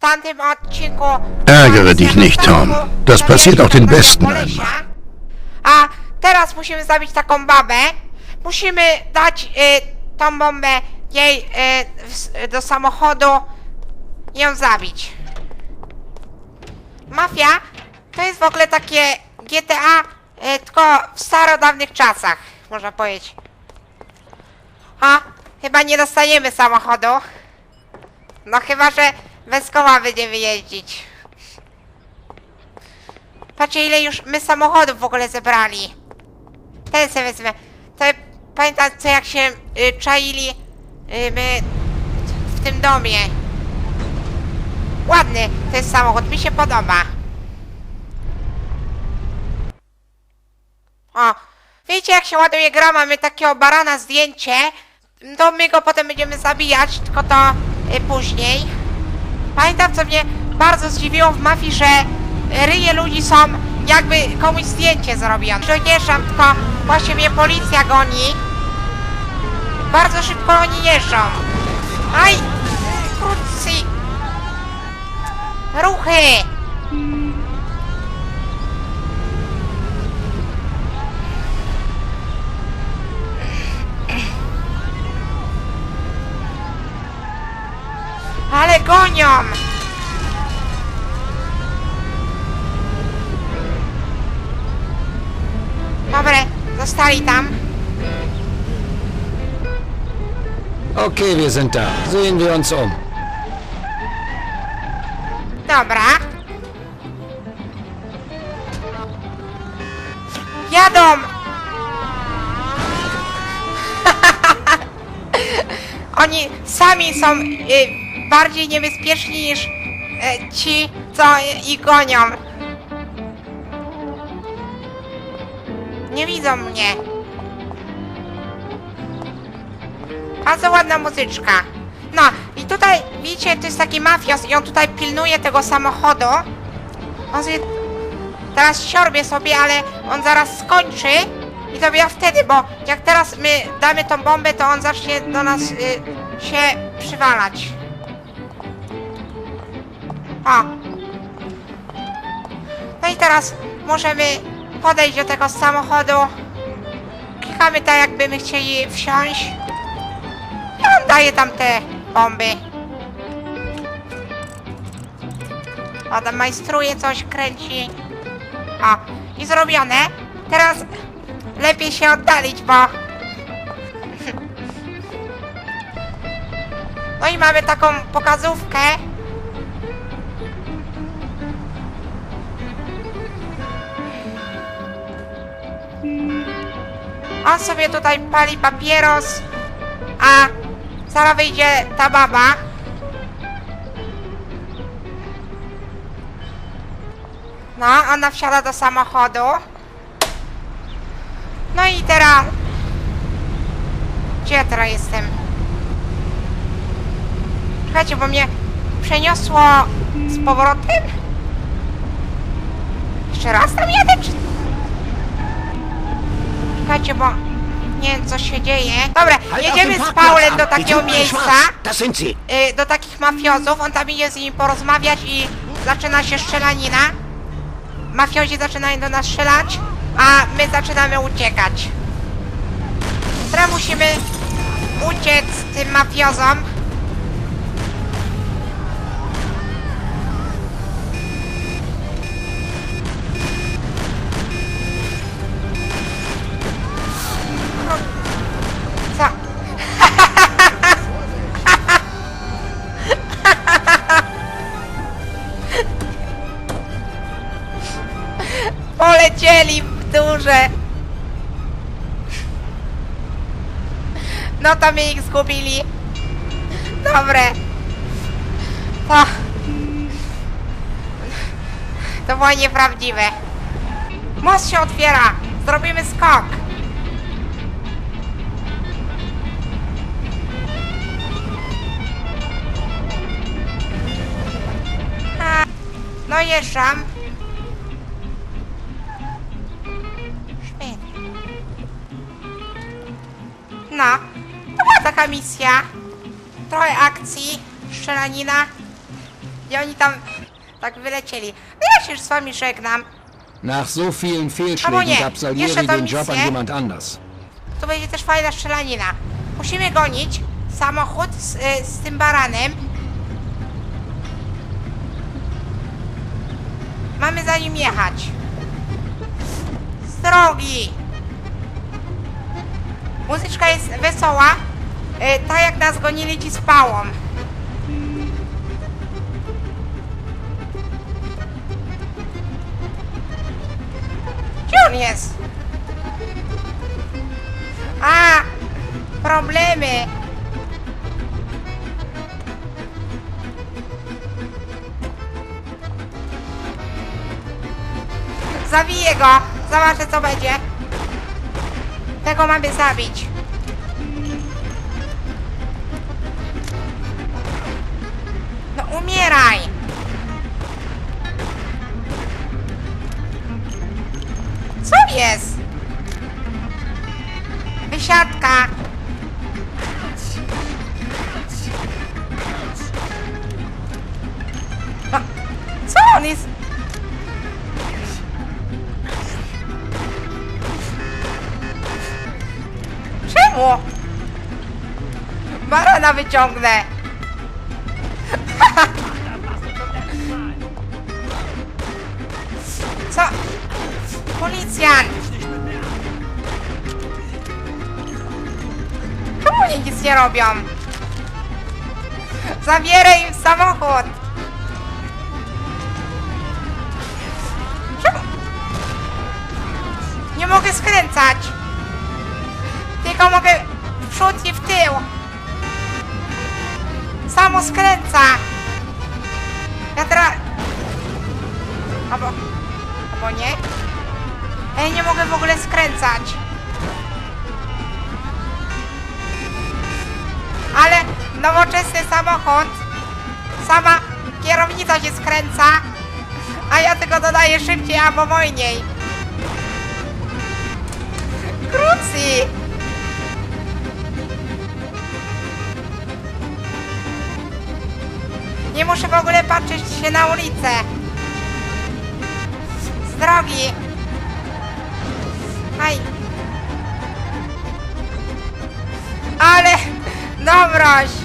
tamtym odcinku... Ärgere dich nicht, Tom. Das passiert auch den Besten einmal. A teraz musimy zabić taką babę. Musimy dać y, tą bombę jej y, w, do samochodu i ją zabić. Mafia to jest w ogóle takie GTA, y, tylko w starodawnych czasach, można powiedzieć. A, chyba nie dostaniemy samochodu. No chyba, że bez koła będziemy jeździć. Patrzcie ile już my samochodów w ogóle zebrali. Ten sobie wezmę. To pamiętam co jak się y, czaili y, my w tym domie. Ładny ten samochód, mi się podoba. O, wiecie jak się ładuje gra, mamy takiego barana zdjęcie, to my go potem będziemy zabijać, tylko to y, później. Pamiętam, co mnie bardzo zdziwiło w mafii, że ryje ludzi są jakby komuś zdjęcie zrobione. Dojeżdżam, tylko właśnie mnie policja goni. Bardzo szybko oni jeżdżą. Aj! Krótcy! Ruchy! Ale gonią! Dobre, zostali tam. Okay, wir sind da. Sehen wir uns um. Dobra. Jadą! Oni sami są y, bardziej niebezpieczni niż y, ci, co ich gonią. Nie widzą mnie. Bardzo ładna muzyczka. No i tutaj widzicie, to jest taki mafios i on tutaj pilnuje tego samochodu. On sobie teraz siorbie sobie, ale on zaraz skończy i to ja wtedy, bo jak teraz my damy tą bombę, to on zacznie do nas y, się przywalać. O. No i teraz możemy podejść do tego samochodu. Klikamy tak, jakbyśmy chcieli wsiąść. I on daje tam te bomby. O, tam majstruje coś, kręci. O, i zrobione. Teraz lepiej się oddalić, bo... No i mamy taką pokazówkę. On sobie tutaj pali papieros, a zaraz wyjdzie ta baba. No, ona wsiada do samochodu. No i teraz... Gdzie ja teraz jestem? Czekajcie, bo mnie przeniosło z powrotem? Jeszcze raz tam jadę, czy... Czekajcie, bo nie wiem co się dzieje. Dobra, jedziemy z Paulem do takiego miejsca, y, do takich mafiozów. On tam idzie z nimi porozmawiać i zaczyna się strzelanina. Mafiozi zaczynają do nas strzelać, a my zaczynamy uciekać. Teraz musimy uciec tym mafiozom. No to my ich zgubili. Dobre. To... To było nieprawdziwe. Most się otwiera. Zrobimy skok. No jeżdżam. Świetnie. No, taka misja. Trochę akcji, strzelanina. I oni tam tak wylecieli. No ja się już z wami żegnam. Nach so vielen Fehlschlägen nie, gab Salieri jeszcze to den Job an misję. jemand anders. Tu będzie też fajna strzelanina. Musimy gonić samochód z, y, z tym baranem. Mamy za nim jechać. Z drogi. Muzyczka jest wesoła. Y, Tak jak nas gonili ci z pałą. Gdzie on jest? A! Problemy! Zabiję go! Zobaczę co będzie. Tego mamy zabić. Umieraj! Co jest? Wysiadka! No, co on jest? Czemu? Barana wyciągnę. Co? Policjant! Czemu oni nic nie robią? Zabieraj im samochód! Czemu? Nie mogę skręcać! Tylko mogę w przód i w tył! Samo skręca! Ja teraz... Albo... Albo nie? Ej, nie mogę w ogóle skręcać! ale nowoczesny samochód, sama kierownica się skręca, a ja tylko dodaję szybciej albo wolniej. Krucy! Nie muszę w ogóle patrzeć się na ulicę. Z drogi. Aj. Ale dobrość!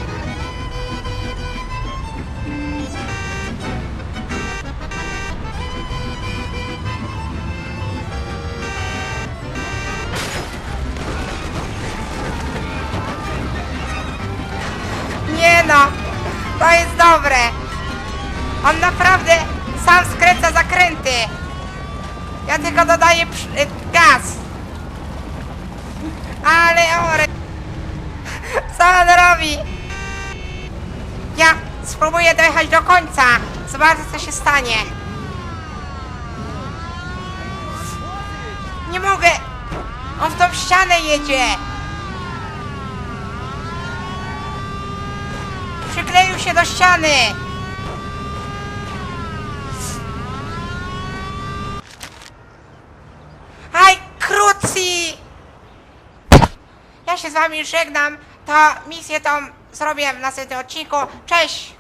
On naprawdę sam skręca zakręty. Ja tylko dodaję y, gaz. Ale ore... Co on robi? Ja spróbuję dojechać do końca. Zobaczę, co się stanie. Nie mogę. On w tą ścianę jedzie. Przykleił się do ściany. Krucji! Ja się z wami żegnam. To misję tą zrobię w następnym odcinku. Cześć!